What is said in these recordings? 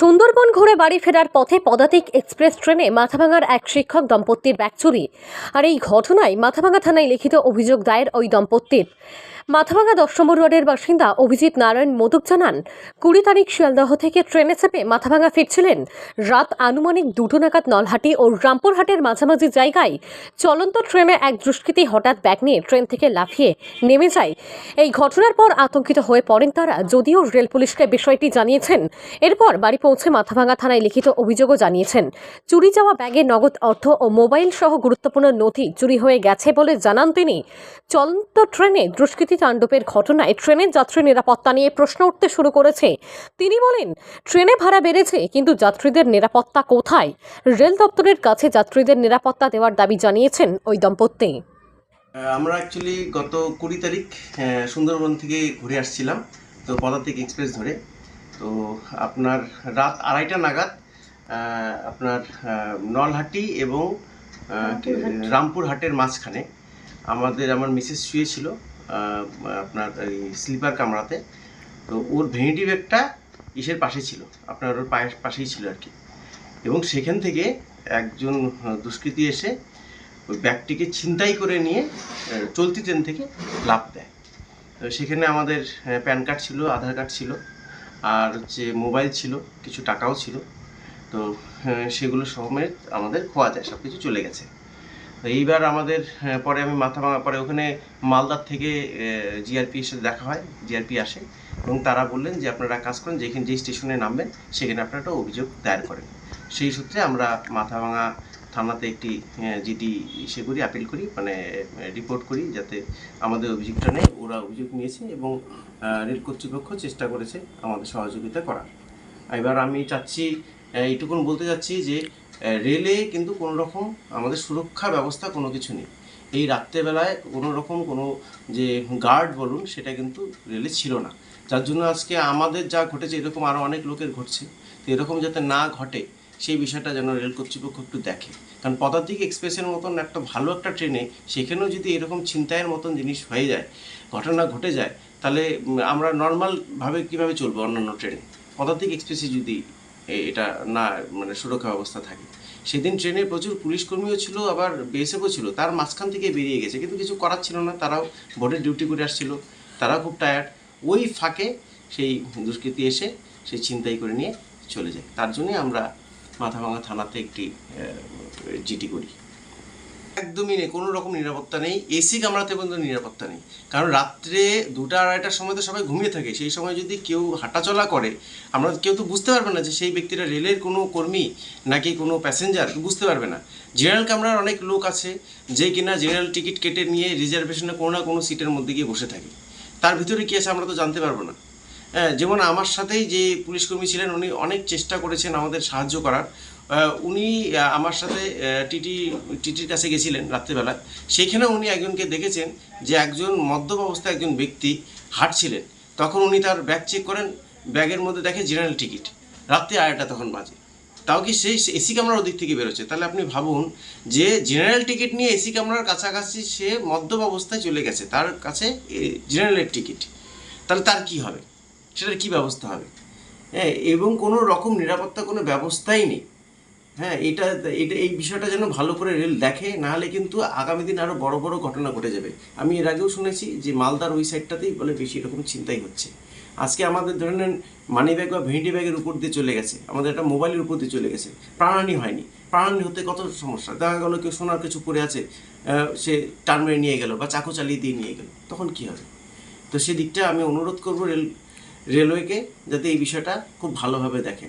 সুন্দরবন ঘুরে বাড়ি ফেরার পথে পদাতিক এক্সপ্রেস ট্রেনে মাথাভাঙার এক শিক্ষক দম্পতির ব্যাগ চুরি। আর এই ঘটনায় মাথাভাঙা থানায় লিখিত অভিযোগ দায়ের ওই দম্পতির। মাথাভাঙা দশ নম্বর ওয়ার্ডের বাসিন্দা অভিজিৎ নারায়ণ মোদক জানান, কুড়ি তারিখ শিয়ালদহ থেকে ট্রেনে চেপে মাথাভাঙা ফিরছিলেন। রাত আনুমানিক দুটো নাগাদ নলহাটি ও রামপুরহাটের মাঝামাঝি জায়গায় চলন্ত ট্রেনে এক দুষ্কৃতী হঠাৎ ব্যাগ নিয়ে ট্রেন থেকে লাফিয়ে নেমে যায়। এই ঘটনার পর আতঙ্কিত হয়ে পড়েন তারা, যদিও রেল পুলিশকে বিষয়টি জানিয়েছেন। এরপর বাড়ি পৌঁছে মাথাভাঙা থানায় লিখিত অভিযোগও জানিয়েছেন। চুরি যাওয়া ব্যাগে নগদ অর্থ ও মোবাইল সহ গুরুত্বপূর্ণ নথি চুরি হয়ে গেছে বলে জানান তিনি। চলন্ত ট্রেনে দুষ্কৃতী তাণ্ডবের ঘটনায় ট্রেনের যাত্রী নিরাপত্তা নিয়ে প্রশ্ন উঠতে শুরু করেছে। তিনি বলেন ট্রেনে ভাড়া বেড়েছে কিন্তু যাত্রীদের নিরাপত্তা কোথায়? রেল দপ্তরের কাছে যাত্রীদের নিরাপত্তা দেওয়ার দাবি জানিয়েছেন ওই দম্পতি। আমরা অ্যাকচুয়ালি গত কুড়ি তারিখ সুন্দরবন থেকে ঘুরে আসছিলাম তো পদাতিক এক্সপ্রেস ধরে। তো আপনার রাত আড়াইটা নাগাদ আপনার নলহাটি এবং রামপুরহাটের মাঝখানে আমাদের আমার মিসেস শুয়েছিল। আপনার স্লিপার কামড়াতে, তো ওর ভেনিটি ব্যাগটা ইসের পাশে ছিল, আপনার ওর পায়ের পাশেই ছিল আর কি। এবং সেখান থেকে একজন দুষ্কৃতী এসে ওই ব্যাগটিকে ছিনতাই করে নিয়ে চলতি ট্রেন থেকে লাভ দেয়। তো সেখানে আমাদের প্যান কার্ড ছিল, আধার কার্ড ছিল, আর হচ্ছে মোবাইল ছিল, কিছু টাকাও ছিল। তো সেগুলো সমেত আমাদের খোয়া যায় সব কিছু চলে গেছে। এইবার আমাদের পরে আমি মাথা ভাঙা, পরে ওখানে মালদার থেকে জিআরপি এসে দেখা হয় জিআরপি আসে এবং তারা বললেন যে আপনারা কাজ করেন, যেখানে যেই স্টেশনে নামবেন, সেখানে আপনারা একটা অভিযোগ দায়ের করেন। সেই সূত্রে আমরা মাথাভাঙা থানাতে একটি জিডি ইসে করি আপিল করি মানে রিপোর্ট করি, যাতে আমাদের অভিযোগটা নেই ওরা অভিযোগ নিয়েছে এবং রেল কর্তৃপক্ষ চেষ্টা করেছে আমাদের সহযোগিতা করার। এবার আমি চাচ্ছি এইটুকুন বলতে চাচ্ছি যে রেলে কিন্তু কোনো রকম আমাদের সুরক্ষা ব্যবস্থা কোনো কিছু নেই। এই রাত্রেবেলায় কোনো রকম কোনো যে গার্ড বলুন, সেটা কিন্তু রেলে ছিল না। যার জন্য আজকে আমাদের যা ঘটেছে, এরকম আরও অনেক লোকের ঘটছে। তো এরকম যাতে না ঘটে, সেই বিষয়টা যেন রেল কর্তৃপক্ষ একটু দেখে। কারণ পদাতিক এক্সপ্রেসের মতন একটা ভালো একটা ট্রেনে সেখানেও যদি এরকম ছিনতাইয়ের মতন জিনিস হয়ে যায়, ঘটনা ঘটে যায়, তাহলে আমরা নর্মালভাবে কীভাবে চলবো অন্যান্য ট্রেনে? পদাতিক এক্সপ্রেসে যদি এটা না মানে সুরক্ষা ব্যবস্থা থাকে। সেদিন ট্রেনে প্রচুর পুলিশ কর্মীও ছিল, আবার বিএসএফও ছিল। তার মাঝখান থেকে বেরিয়ে গেছে, কিন্তু কিছু করার ছিল না। তারাও বোর্ডের ডিউটি করে আসছিল। তারাও খুব টায়ার্ড ওই ফাঁকে সেই দুষ্কৃতি এসে সেই ছিনতাই করে নিয়ে চলে যায়। তার জন্যই আমরা মাথাভাঙা থানাতে একটি জিটি করি। একদমই নেই, কোনো রকম নিরাপত্তা নেই, এসি কামরাতে পর্যন্ত নিরাপত্তা নেই। কারণ রাত্রে দুটা, আড়াইটার সময় তো সবাই ঘুমিয়ে থাকে, সেই সময় যদি কেউ হাঁটাচলা করে, আমরা কেউ তো বুঝতে পারবে না যে সেই ব্যক্তিরা রেলের কোনো কর্মী নাকি কোনো প্যাসেঞ্জার, বুঝতে পারবে না। জেনারেল কামরার অনেক লোক আছে, যে কিনা জেনারেল টিকিট কেটে নিয়ে রিজার্ভেশনে কোনো না কোনো সিটের মধ্যে গিয়ে বসে থাকে। তার ভিতরে কী আছে আমরা তো জানতে পারব না। হ্যাঁ যেমন আমার সাথেই যে পুলিশকর্মী ছিলেন, উনি অনেক চেষ্টা করেছেন আমাদের সাহায্য করার। উনি আমার সাথে টিটি, টিটির কাছে গেছিলেন রাত্রেবেলা সেইখানে উনি একজনকে দেখেছেন যে একজন মদ্যপ অবস্থায় একজন ব্যক্তি হাঁটছিলেন। তখন উনি তার ব্যাগ চেক করেন, ব্যাগের মধ্যে দেখে জেনারেল টিকিট রাত্রে আড়াইটা তখন বাজে। তাও কি সেই এসি কামরার ওদিক থেকে বেরোচ্ছে? তাহলে আপনি ভাবুন যে জেনারেল টিকিট নিয়ে এসি কামরার কাছাকাছি সে মদ্যপ অবস্থায় চলে গেছে। তার কাছে জেনারেলের টিকিট তাহলে তার কি হবে? সেটার কি ব্যবস্থা হবে? হ্যাঁ এবং কোনো রকম নিরাপত্তা কোনো ব্যবস্থাই নেই। হ্যাঁ এটা এটা, এই বিষয়টা যেন ভালো করে রেল দেখে, নাহলে কিন্তু আগামী দিন আরও বড় বড় ঘটনা ঘটে যাবে। আমি এর আগেও শুনেছি যে মালদার ওই সাইডটাতেই বলে বেশি এরকম চিন্তাই হচ্ছে। আজকে আমাদের ধরে নেন মানি ব্যাগ বা ভেন্টি ব্যাগের উপর দিয়ে চলে গেছে। আমাদের একটা মোবাইলের উপর দিয়ে চলে গেছে। প্রাণহানি হয়নি। প্রাণহানি হতে কত সমস্যা? দেখা গেলো কেউ সোনার কিছু পড়ে আছে সে টান মেরে নিয়ে গেল বা চাকু চালিয়ে দিয়ে নিয়ে গেল। তখন কি হবে? তো সেদিকটা আমি অনুরোধ করব রেল, রেলওয়েকে যাতে এই বিষয়টা খুব ভালোভাবে দেখে।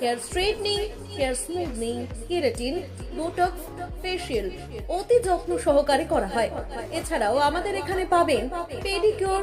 hair straightening hair smoothening keratin botox facial অতি যত্ন সহকারে করা হয়। এছাড়াও আমাদের এখানে পাবেন pedicure